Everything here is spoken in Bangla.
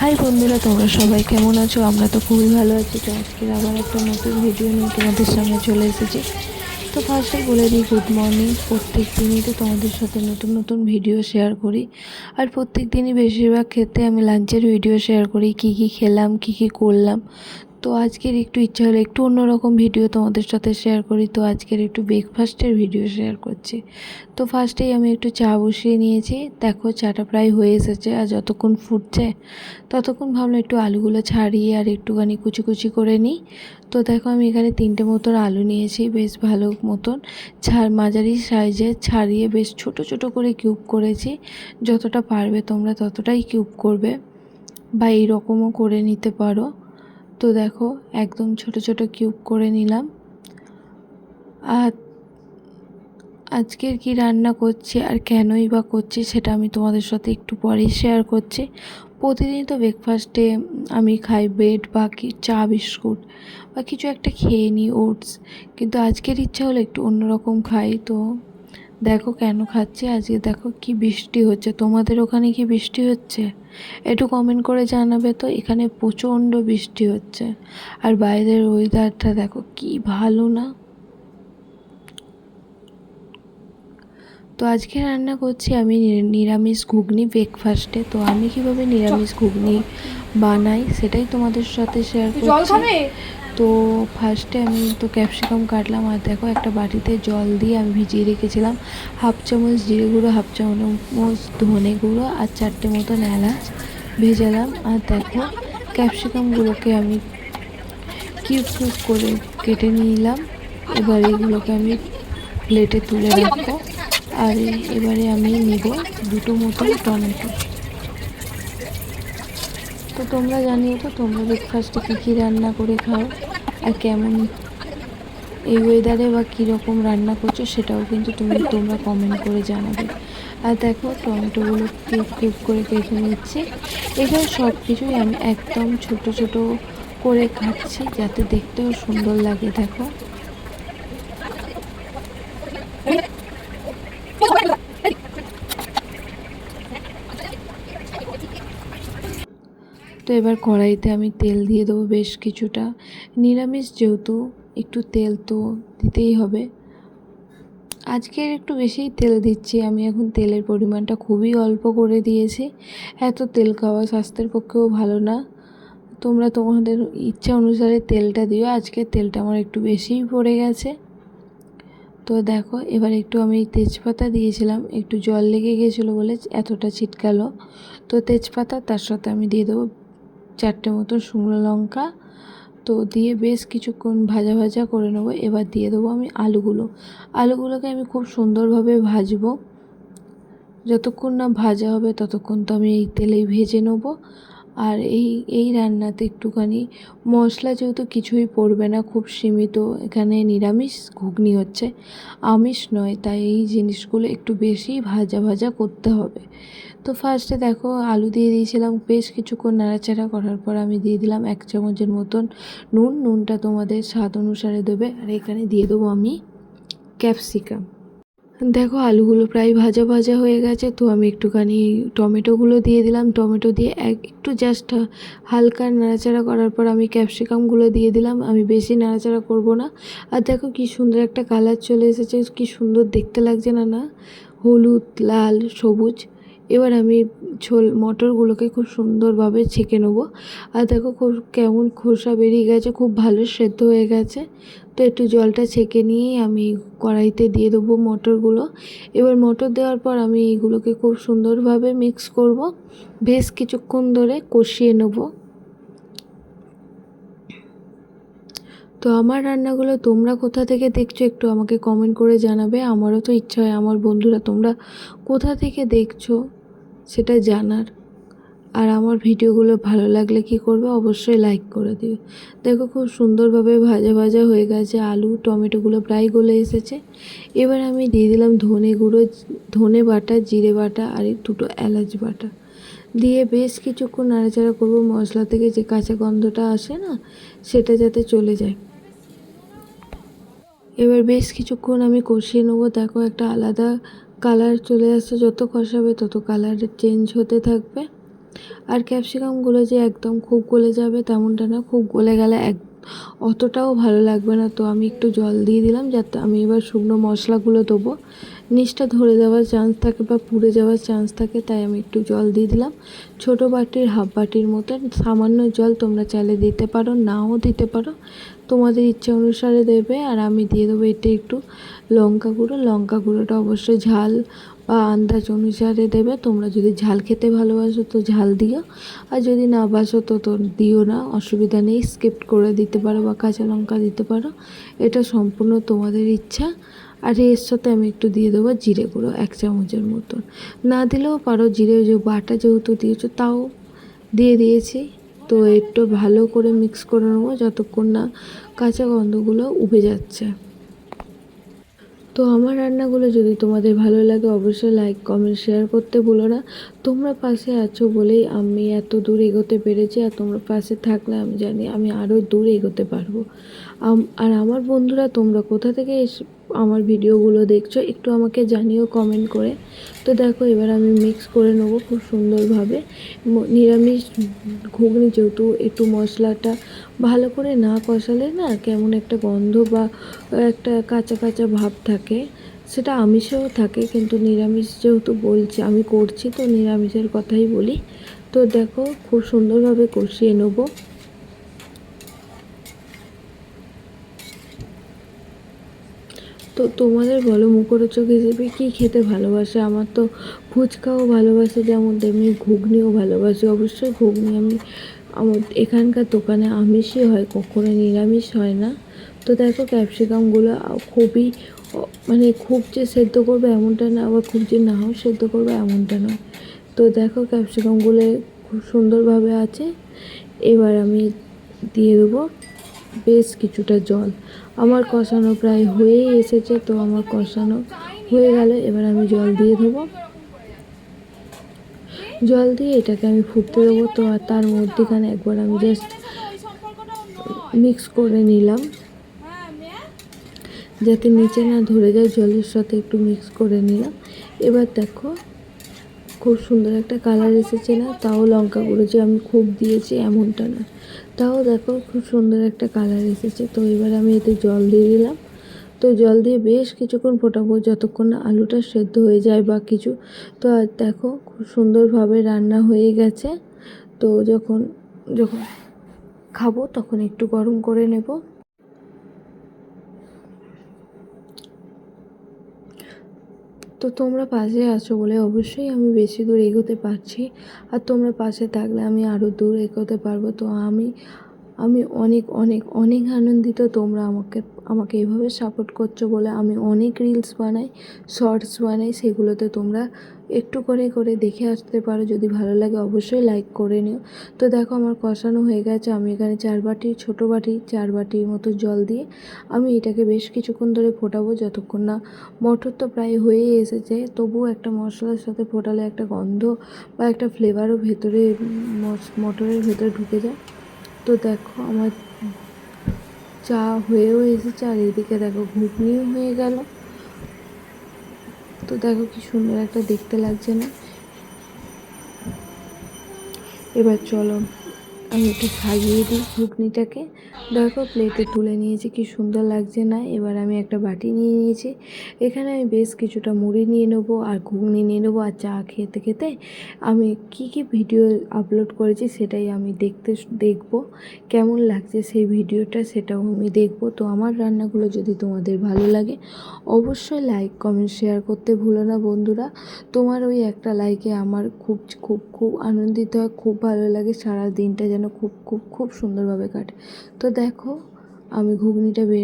হাই বন্ধুরা, তোমরা সবাই কেমন আছো? আমরা তো খুবই ভালো আছি। তো আজকের আবার একটা নতুন ভিডিও নিয়ে তোমাদের সামনে চলে এসেছি। তো ফার্স্টে বলে দিই গুড মর্নিং প্রত্যেক দিনই তো তোমাদের সাথে নতুন নতুন ভিডিও শেয়ার করি। আর প্রত্যেক দিনই বেশিরভাগ ক্ষেত্রে আমি লাঞ্চের ভিডিও শেয়ার করি। কি কি খেলাম, কি কি করলাম। তো আজকের একটু ইচ্ছা হলো, একটু অন্যরকম ভিডিও তোমাদের সাথে শেয়ার করি। তো আজকের একটু ব্রেকফাস্টের ভিডিও শেয়ার করছি। তো ফার্স্টেই আমি একটু চা বসিয়ে নিয়েছি। দেখো, চাটা প্রায় হয়ে এসেছে, আর যতক্ষণ ফুটছে, ততক্ষণ ভাবলাম একটু আলুগুলো ছাড়িয়ে আর একটুখানি কুচি কুচি করে নিই। তো দেখো, আমি এখানে তিনটে মতন আলু নিয়েছি, বেশ ভালো মতন। ছাড়, মাঝারি সাইজে ছাড়িয়ে বেশ ছোট ছোট করে কিউব করেছি। যতটা পারবে তোমরা ততটাই কিউব করবে, বা এইরকমও করে নিতে পারো। তো দেখো, একদম ছোট ছোট কিউব করে নিলাম। আর আজকের কি রান্না করছি আর কেনই বা করছি সেটা আমি তোমাদের সাথে একটু পরেই শেয়ার করছি। প্রতিদিন তো ব্রেকফাস্টে আমি খাই ব্রেড বা কি চা, বিস্কুট বা কিছু একটা খেয়ে নিই ওটস কিন্তু আজকের ইচ্ছা হলো একটু অন্যরকম খাই, তো দেখো কেন খাচ্ছি? আজকে দেখো কি বৃষ্টি হচ্ছে। তোমাদের ওখানে কি বৃষ্টি হচ্ছে? একটু কমেন্ট করে জানাবে তো এখানে প্রচণ্ড বৃষ্টি হচ্ছে। আর বাইরের ওয়েদারটা দেখো কি ভালো না। তো আজকে রান্না করছি আমি নিরামিষ ঘুগনি ব্রেকফাস্টে তো আমি কীভাবে নিরামিষ ঘুগনি বানাই সেটাই তোমাদের সাথে শেয়ার করছি। তো ফার্স্টে আমি তো ক্যাপসিকাম কাটলাম আর দেখো একটা বাটিতে জল দিয়ে আমি ভিজিয়ে রেখেছিলাম হাফ চামচ জিরে গুঁড়ো, হাফ চামচ ধনে গুঁড়ো আর চারটে মতন এলাচ ভেজালাম। আর দেখো ক্যাপসিকামগুলোকে আমি কিউব কিউব করে কেটে নিলাম। এবার এগুলোকে আমি প্লেটে তুলে রাখব। আর এবারে আমি নেব দুটো মতন টমেটো। তো তোমরা জানিও তো, তোমরা ব্রেকফাস্টে কী কী রান্না করে খাও? আর কেমন এই ওয়েদারে বা কীরকম রান্না করছ সেটাও কিন্তু তুমি, তোমরা কমেন্ট করে জানাবে। আর দেখো, টমেটোগুলো কিউব কিউব করে কেটে নিচ্ছি। এখানে সব কিছুই আমি একদম ছোট ছোট করে খাচ্ছি যাতে দেখতেও সুন্দর লাগে, দেখো। তো এবার কড়াইতে আমি তেল দিয়ে দেবো বেশ কিছুটা। নিরামিষ যেহেতু, একটু তেল তো দিতেই হবে। আজকের একটু বেশিই তেল দিচ্ছি। আমি এখন তেলের পরিমাণটা খুবই অল্প করে দিয়েছি। এত তেল খাওয়া স্বাস্থ্যের পক্ষেও ভালো না। তোমরা তোমাদের ইচ্ছা অনুসারে তেলটা দিও। আজকে তেলটা আমার একটু বেশিই পড়ে গেছে। তো দেখো, এবার একটু আমি তেজপাতা দিয়েছিলাম। একটু জল লেগে গেছিল বলে এতটা ছিটকালো। তো তেজপাতা তার সাথে আমি দিয়ে দেবো চারটে মতো শুকনো লঙ্কা তো দিয়ে বেশ কিছুক্ষণ ভাজা ভাজা করে নেব। এবার দিয়ে দেবো আমি আলুগুলো। আলুগুলোকে আমি খুব সুন্দরভাবে ভাজবো। যতক্ষণ না ভাজা হবে ততক্ষণ তো আমি এই তেলেই ভেজে নেব। আর এই এই রান্নাতে একটুখানি মশলা যেহেতু কিছুই পড়বে না, খুব সীমিত, এখানে নিরামিষ ঘুগনি হচ্ছে। আমিষ নয়, তাই এই জিনিসগুলো একটু বেশি ভাজা ভাজা করতে হবে। তো ফার্স্টে দেখো, আলু দিয়ে দিয়েছিলাম বেশ কিছুক্ষণ নাড়াচাড়া করার পর আমি দিয়ে দিলাম এক চামচের মতন নুন। নুনটা তোমাদের স্বাদ অনুসারে দেবে। আর এখানে দিয়ে দেবো আমি ক্যাপসিকাম দেখো, আলুগুলো প্রায় ভাজা ভাজা হয়ে গেছে, তো আমি একটুখানি টমেটোগুলো দিয়ে দিলাম। টমেটো দিয়ে এক, একটু জাস্ট হালকা নাড়াচাড়া করার পর আমি ক্যাপসিকামগুলো দিয়ে দিলাম। আমি বেশি নাড়াচাড়া করব না। আর দেখো কি সুন্দর একটা কালার চলে এসেছে, কি সুন্দর দেখতে লাগছে না না? হলুদ, লাল, সবুজ। এবার আমি ছোল মটরগুলোকে খুব সুন্দরভাবে ছেঁকে নেব। আর দেখো খুব কেমন খোসা বেরিয়ে গেছে, খুব ভালো সেদ্ধ হয়ে গেছে। তো একটু জলটা ছেঁকে নিয়েই আমি কড়াইতে দিয়ে দেবো মটরগুলো। এবার মটর দেওয়ার পর আমি এইগুলোকে খুব সুন্দরভাবে মিক্স করব। বেশ কিছুক্ষণ ধরে কষিয়ে নেব। তো আমার রান্নাগুলো তোমরা কোথা থেকে দেখছ একটু আমাকে কমেন্ট করে জানাবে। আমারও তো ইচ্ছা হয়, আমার বন্ধুরা তোমরা কোথা থেকে দেখছ সেটা জানার। আর আমার ভিডিওগুলো ভালো লাগলে কি করবে অবশ্যই লাইক করে দিও। দেখো খুব সুন্দরভাবে ভাজা ভাজা হয়ে গেছে আলু, টমেটোগুলো প্রায় গলে এসেছে। এবার আমি দিয়ে দিলাম ধনে গুঁড়ো, ধনে বাটা, জিরে বাটা আর দুটো এলাচ বাটা। দিয়ে বেশ কিছুক্ষণ নাড়াচাড়া করব, মশলা থেকে যে কাঁচা গন্ধটা আসে না, সেটা যাতে চলে যায়। এবার বেশ কিছুক্ষণ আমি কষিয়ে নেব। দেখো একটা আলাদা কালার চলে আসছে। যত কষাবে তত কালার চেঞ্জ হতে থাকবে। আর ক্যাপসিকামগুলো যে একদম খুব গলে যাবে তেমনটা না, খুব গলে গেলে এক, অতটাও ভালো লাগবে না। তো আমি একটু জল দিয়ে দিলাম যাতে আমি এবার শুকনো মশলাগুলো দেবো। নিচটা ধরে যাওয়ার চান্স থাকে বা পুড়ে যাওয়ার চান্স থাকে, তাই আমি একটু জল দিয়ে দিলাম। ছোটো বাটির হাফ বাটির মতন সামান্য জল তোমরা চাইলে দিতে পারো, নাও দিতে পারো। তোমাদের ইচ্ছা অনুসারে দেবে, আর আমি দিয়ে দেবো এতে একটু লঙ্কা গুঁড়ো। লঙ্কা গুঁড়োটা অবশ্যই ঝাল বা আন্দাজ অনুসারে দেবে। তোমরা যদি ঝাল খেতে ভালোবাসো তো ঝাল দিও, আর যদি না বাসো তো তো দিও না। অসুবিধা নেই স্কিপ করে দিতে পারো বা কাঁচা লঙ্কা দিতে পারো। এটা সম্পূর্ণ তোমাদের ইচ্ছা। আর এর সাথে আমি একটু দিয়ে দেবো জিরে গুঁড়ো, এক চামচের মতন। না দিলেও পারো, জিরে যে বাটা যেহেতু দিয়েছ তাও দিয়ে দিয়েছি। তো একটু ভালো করে মিক্স করে নেব যতক্ষণ না কাঁচা গন্ধগুলো উবে যাচ্ছে। তো আমার রান্নাগুলো যদি তোমাদের ভালো লাগে অবশ্যই লাইক কমেন্ট শেয়ার করতে ভুলো না। তোমরা পাশে আছো বলেই আমি এত দূর এগোতে পেরেছি আর তোমরা পাশে থাকলে আমি জানি আমি আরও দূর এগোতে পারব। আর আমার বন্ধুরা তোমরা কোথা থেকে আমার ভিডিওগুলো দেখছ, একটু আমাকে জানিও কমেন্ট করে। তো দেখো, এবার আমি মিক্স করে নেব খুব সুন্দরভাবে। নিরামিষ ঘুগনি যেহেতু একটু মশলাটা ভালো করে না কষালে না কেমন একটা গন্ধ বা একটা কাঁচা কাঁচা ভাব থাকে, সেটা আমিষেও থাকে, কিন্তু নিরামিষ যেহেতু বলছি, আমি করছি তো নিরামিষের কথাই বলি। তো দেখো, খুব সুন্দরভাবে কষিয়ে নেব। তো তোমাদের বলো, মুখরোচক হিসেবে কী খেতে ভালোবাসে? আমার তো ফুচকাও ভালোবাসে যেমন তেমনি ঘুগনিও ভালোবাসি। অবশ্যই ঘুগনি আমি, আমার এখানকার দোকানে আমিষই হয়, কখনো নিরামিষ হয় না। তো দেখো ক্যাপসিকামগুলো খুবই মানে খুব যে সেদ্ধ করবে এমনটা না, আবার খুব যে নাও সেদ্ধ করবে এমনটা নয়। তো দেখো ক্যাপসিকামগুলো খুব সুন্দরভাবে আছে। এবার আমি দিয়ে দেবো বেশ কিছুটা জল। আমার কষানো প্রায় হয়েই এসেছে, তো আমার কষানো হয়ে গেল। এবার আমি জল দিয়ে দেবো জল দিয়ে এটাকে আমি ফুটতে দেবো, তো আর তার মধ্যেখানে একবার আমি জাস্ট মিক্স করে নিলাম। যাতে নিচে না ধরে যায়, জলের সাথে একটু মিক্স করে নিলাম। এবার দেখো, খুব সুন্দর একটা কালার এসেছে না? তাও লঙ্কা গুঁড়ো যে আমি খুব দিয়েছি এমনটা না। তাও দেখো খুব সুন্দর একটা কালার এসেছে। তো এবার আমি এতে জল দিয়ে দিলাম। তো জল দিয়ে বেশ কিছুক্ষণ ফোটাবো যতক্ষণ না আলুটা সেদ্ধ হয়ে যায় বা কিছু। তো আর দেখো খুব সুন্দরভাবে রান্না হয়ে গেছে। তো যখন যখন খাব তখন একটু গরম করে নেব। তো তোমরা পাশে আছো বলে অবশ্যই আমি বেশি দূর এগোতে পারছি। আর তোমরা পাশে থাকলে আমি আরও দূর এগোতে পারব। তো আমি আমি অনেক অনেক অনেক আনন্দিত তোমরা আমাকে আমাকে এভাবে সাপোর্ট করছ বলে আমি অনেক রিলস বানাই শর্টস বানাই, সেগুলোতে তোমরা একটু করে করে দেখে আসতে পারো। যদি ভালো লাগে অবশ্যই লাইক করে নিও। তো দেখো আমার কষানো হয়ে গেছে। আমি এখানে চার বাটি, ছোটো বাটি, চার বাটির মতো জল দিয়ে আমি এটাকে বেশ কিছুক্ষণ ধরে ফোটাবো। যতক্ষণ না মটর তো প্রায় হয়েই এসেছে, তবুও একটা মশলার সাথে ফোটালে একটা গন্ধ বা একটা ফ্লেভারও ভেতরে মটরের ভেতরে ঢুকে যায়। তো দেখো আমার চা হয়েও এসেছে, আর এদিকে দেখো ঘুগনিও হয়ে গেল। তো দেখো কি সুন্দর একটা দেখতে লাগছে না। এবার চলো আমি একটু সাজিয়ে দিই ঘুগনিটাকে। দেখো প্লেটে তুলে নিয়েছি, কি সুন্দর লাগছে না? এবার আমি একটা বাটি নিয়ে নিয়েছি। এখানে আমি বেশ কিছুটা মুড়ি নিয়ে নেব আর ঘুগনি নিয়ে নেব আর চা খেতে খেতে। আমি কি কি ভিডিও আপলোড করেছি সেটাই আমি দেখতে দেখব। কেমন লাগছে সেই ভিডিওটা সেটাও আমি দেখব। তো আমার রান্নাগুলো যদি তোমাদের ভালো লাগে, অবশ্যই লাইক কমেন্ট শেয়ার করতে ভুলো না বন্ধুরা। তোমার ওই একটা লাইকে আমার খুব খুব খুব আনন্দিত হয়, খুব ভালো লাগে সারা দিনটা যেন খুব খুব খুব সুন্দরভাবে কাটে। তো দেখো আমি ঘুগনিটা বেড়ে